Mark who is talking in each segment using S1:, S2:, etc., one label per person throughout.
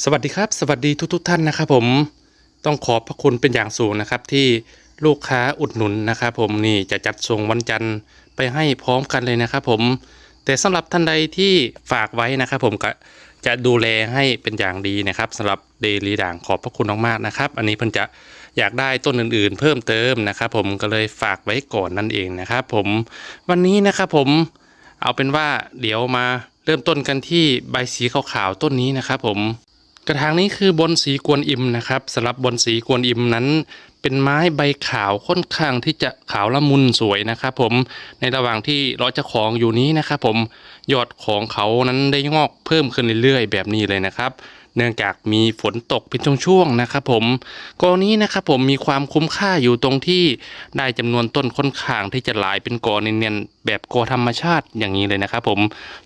S1: สวัสดีครับ สวัสดีทุกทท่านนะครับผมต้องขอบพระคุณเป็นอย่างสูงนะครับที่ลูกค้าอุดหนุนนะครับผมนี่จะจัดส่งวันจันทร์ไปให้พร้อมกันเลยนะครับผมแต่สำหรับท่านใดที่ฝากไว้นะครับผมก็จะดูแลให้เป็นอย่างดีนะครับสำหรับเดลีด่างขอบพระคุณมากๆนะครับ อันนี้เพิ่นจะอยากได้ต้นอื่นๆ เพิ่มเติมนะครับ ผมก็เลยฝากไว้ก่อนนั่นเองนะครับผมวันนี้นะครับผมเอาเป็นว่าเดี๋ยวมาเริ่มต้นกันที่ใบสีขาวๆต้นนี้นะครับผม กระถางนี้คือบนสีกวนอิมนะครับสำหรับบนสีกวนอิมนั้น เป็นไม้ใบขาวค่อนข้างที่จะขาวละมุนสวยนะครับผมในระหว่างที่เราจะของอยู่นี้นะครับผมยอดของเขานั้นได้งอกเพิ่มขึ้นเรื่อยๆ แบบนี้เลยนะครับ เนื่องจากมีฝนตกเป็นช่วงๆนะครับผมกอนี้นะครับผมมีความคุ้มค่าอยู่ตรงที่ได้จำนวนต้นค่อนข้างที่จะหลายเป็นกอเนียนๆแบบกอธรรมชาติอย่างนี้เลยนะครับผม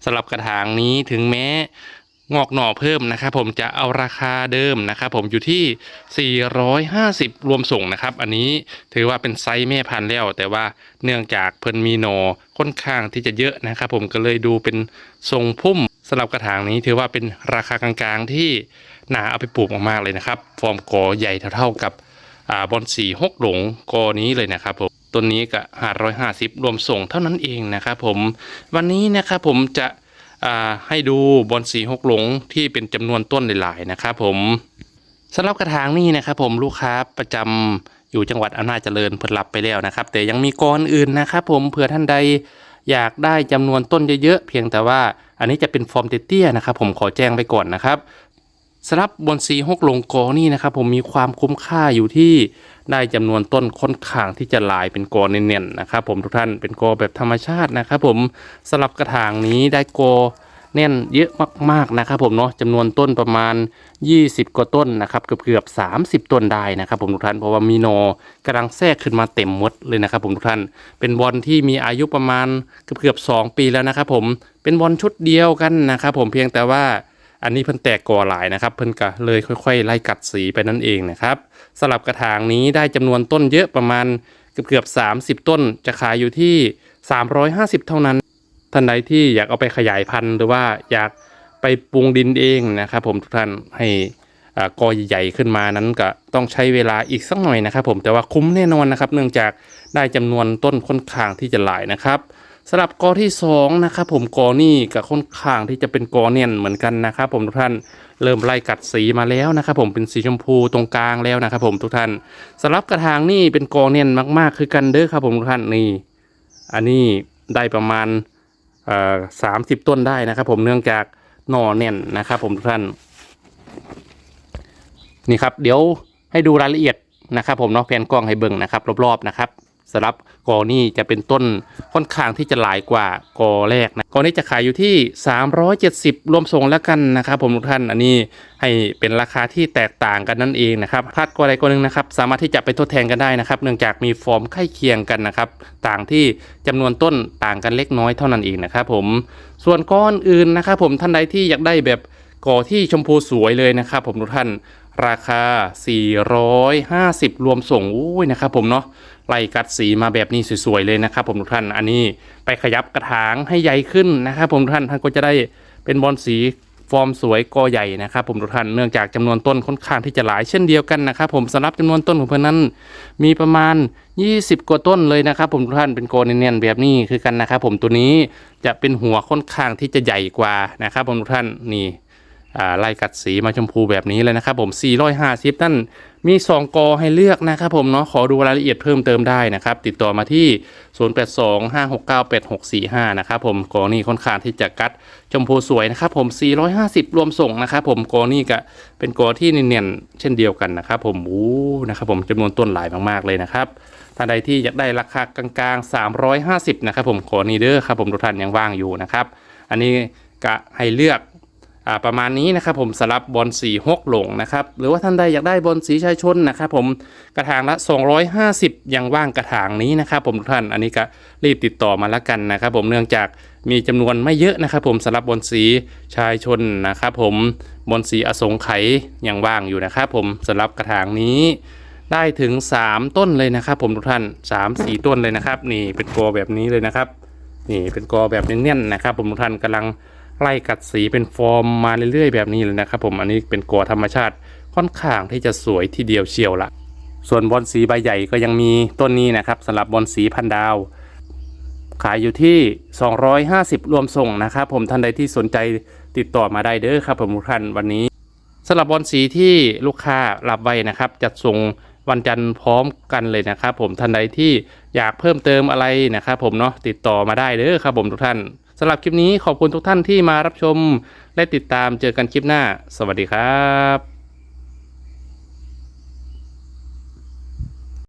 S1: สำหรับกระถางนี้ถึงแม้ งอกหน่อเพิ่มนะครับผมจะเอาราคาเดิมนะครับผมอยู่ที่ 450 รวมส่งนะครับ อันนี้ถือว่าเป็นไซส์แม่พันธุ์แล้ว แต่ว่าเนื่องจากเพิ่นมีหน่อค่อนข้างที่จะเยอะนะครับผมก็เลยดูเป็นทรงพุ่มสำหรับกระถางนี้ถือว่าเป็นราคากลางๆที่หนาเอาไปปลูกมากๆเลยนะครับ ฟอร์มกอใหญ่เท่าๆกับอ่าบอนสีหกหลงกอนี้เลยนะครับผมต้นนี้ก็550รวมส่งเท่านั้นเองนะครับผมวันนี้นะครับผมจะ ให้ดูบอลสีหกหลงที่เป็นจำนวนต้นหลายๆนะครับผมสำหรับกระถางนี่นะครับผมลูกค้าประจำอยู่จังหวัดอำนาจเจริญเพิ่นรับไปแล้วนะครับ แต่ยังมีกรอื่นนะครับผมเผื่อท่านใดอยากได้จำนวนต้นเยอะๆเพียงแต่ว่าอันนี้จะเป็นฟอร์มเตี้ยๆนะครับผมขอแจ้งไปก่อนนะครับ สำหรับบอนสีหกหลงกอนี่นะครับผมมีความคุ้มค่าอยู่ที่ได้จำนวนต้นค่อนข้างที่จะหลายเป็นกอเนียนๆนะครับผมทุกท่านเป็นกอแบบธรรมชาตินะครับผมสำหรับกระถางนี้ได้กอแน่นเยอะมากๆนะครับผมเนาะจำนวนต้นประมาณ 20 กว่าต้นนะครับเกือบเกือบ 30 ต้นได้นะครับผมทุกท่านเพราะว่ามีนอกำลังแทรกขึ้นมาเต็มหมดเลยนะครับผมทุกท่านเป็นบอลที่มีอายุประมาณเกือบเกือบ2ปีแล้วนะครับผมเป็นบอลชุดเดียวกันนะครับผมเพียงแต่ว่า อันนี้เพิ่นแตกก่อหลายนะครับ เพิ่นก็เลยค่อยๆ ไล่กัดสีไปนั่นเองนะครับสลับกระถางนี้ได้จำนวนต้นเยอะประมาณเกือบเกือบ 30 ต้นจะขายอยู่ที่ 350 เท่านั้นท่านใดที่อยากเอาไปขยายพันธุ์หรือว่าอยากไปปรุงดินเองนะครับ ผมทุกท่านให้อ่ากอใหญ่ๆขึ้นมานั้นก็ต้องใช้เวลาอีกสักหน่อยนะครับ ผมแต่ว่าคุ้มแน่นอนนะครับ เนื่องจากได้จำนวนต้นค่อนข้างที่จะหลายนะครับ สำหรับกอที่สองนะครับผมกอนี่ก็ค่อนข้างที่จะเป็นกอเนียนเหมือนกันนะครับผมทุกท่านเริ่มไล่กัดสีมาแล้วนะครับผมเป็นสีชมพูตรงกลางแล้วนะครับผมทุกท่านสำหรับกระถางนี่เป็นกอเนียนมาก ๆ คือกันเด้อครับผมทุกท่านนี่อันนี้ได้ประมาณสามสิบต้นได้นะครับผมเนื่องจากหน่อแน่นนะครับผมทุกท่านนี่ครับเดี๋ยวให้ดูรายละเอียดนะครับผมเนาะแผนกล้องให้เบิ่งนะครับรอบๆนะครับ สำหรับกอนี่จะเป็นต้นค่อนข้างที่จะหลายกว่ากอแรกนะกอนี้จะขายอยู่ที่ 370 รวมส่งแล้วกันนะครับผมทุกท่านอันนี้ให้เป็นราคาที่แตกต่างกันนั่นเองนะครับพลาดกอใดกอหนึ่งนะครับสามารถที่จะไปทดแทนกันได้นะครับ เนื่องจากมีฟอร์มใกล้เคียงกันนะครับ ต่างที่จำนวนต้นต่างกันเล็กน้อยเท่านั้นเองนะครับผมส่วนก้อนอื่นนะครับผมท่านใดที่อยากได้แบบก่อที่ชมพูสวยเลยนะครับผมทุกท่าน ราคา 450 รวมส่งอุ้ยนะครับผมเนาะไล่กัดสีมาแบบนี้สวยๆเลยนะครับผมทุกท่านอันนี้ไปขยับกระถางให้ใหญ่ขึ้นนะครับผมทุกท่านท่านก็จะได้เป็นบอลสีฟอร์มสวยกอใหญ่นะครับผมทุกท่านเนื่องจากจำนวนต้นค่อนข้างที่จะหลายเช่นเดียวกันนะครับผมสำหรับจำนวนต้นของเพื่อนนั้นมีประมาณ 20 กว่าต้นเลยนะครับผมทุกท่านเป็นโกนเนียนๆแบบนี้คือกันนะครับผมตัวนี้จะเป็นหัวค่อนข้างที่จะใหญ่กว่านะครับผมทุกท่านนี่ ไล่กัดสีมาชมพูแบบนี้เลยนะครับผม450นั่นมี 2 กอให้เลือกนะครับผมเนาะขอดูรายละเอียดเพิ่มเติมได้นะครับติดต่อมาที่ 0825698645 นะครับผมกอนี่ค่อนข้างที่จะกัดชมพูสวยนะครับผม 450 รวมส่งนะครับผมกอนี่ก็เป็นกอที่เนียนๆเช่นเดียวกันนะครับผมอู้นะครับผมจำนวนต้นหลายมากๆเลยนะครับท่านใดที่อยากได้ราคากลางๆ 350 นะครับผมขอนี่เด้อครับผมทุกท่านยังว่างอยู่นะครับอันนี้ก็ให้เลือก ประมาณนี้นะครับผมสำหรับบอลสีหกหลงนะครับหรือว่าท่านใดอยากได้บอลสีชายชนนะครับผมกระถางละ 250 ยังว่างกระถางนี้นะครับผมทุกท่านอันนี้ก็รีบติดต่อมาแล้วกันนะครับผมเนื่องจากมีจำนวนไม่เยอะนะครับผมสำหรับบอลสีชายชนนะครับผมบอลสีอสงไขยยังว่างอยู่นะครับผมสำหรับกระถางนี้ได้ถึง 3 ต้นเลยนะครับผมทุกท่าน 3 4 ต้นเลยนะครับ นี่เป็นกอแบบนี้เลยนะครับ นี่เป็นกอแบบเนียนๆนะครับ ผมทุกท่านกำลัง ไล่กัดสีเป็นฟอร์มมาเรื่อยๆแบบนี้เลยนะครับผมอันนี้เป็นกัวธรรมชาติค่อนข้างที่จะสวยทีเดียวเชียวละส่วนบอลสีใบใหญ่ก็ยังมีต้นนี้นะครับสำหรับบอลสีพันดาว ขายอยู่ที่ 250 รวมส่งนะครับผมท่านใดที่สนใจติดต่อมาได้เด้อครับผมทุกท่านวันนี้สำหรับบอลสีที่ลูกค้ารับไว้นะครับ จัดส่งวันจันทร์พร้อมกันเลยนะครับผมท่านใดที่อยากเพิ่มเติมอะไรนะครับผมเนาะติดต่อมาได้เด้อครับผมทุกท่าน สำหรับคลิปนี้ขอบคุณทุกท่านที่มารับชมและติดตามเจอกันคลิปหน้า สวัสดีครับ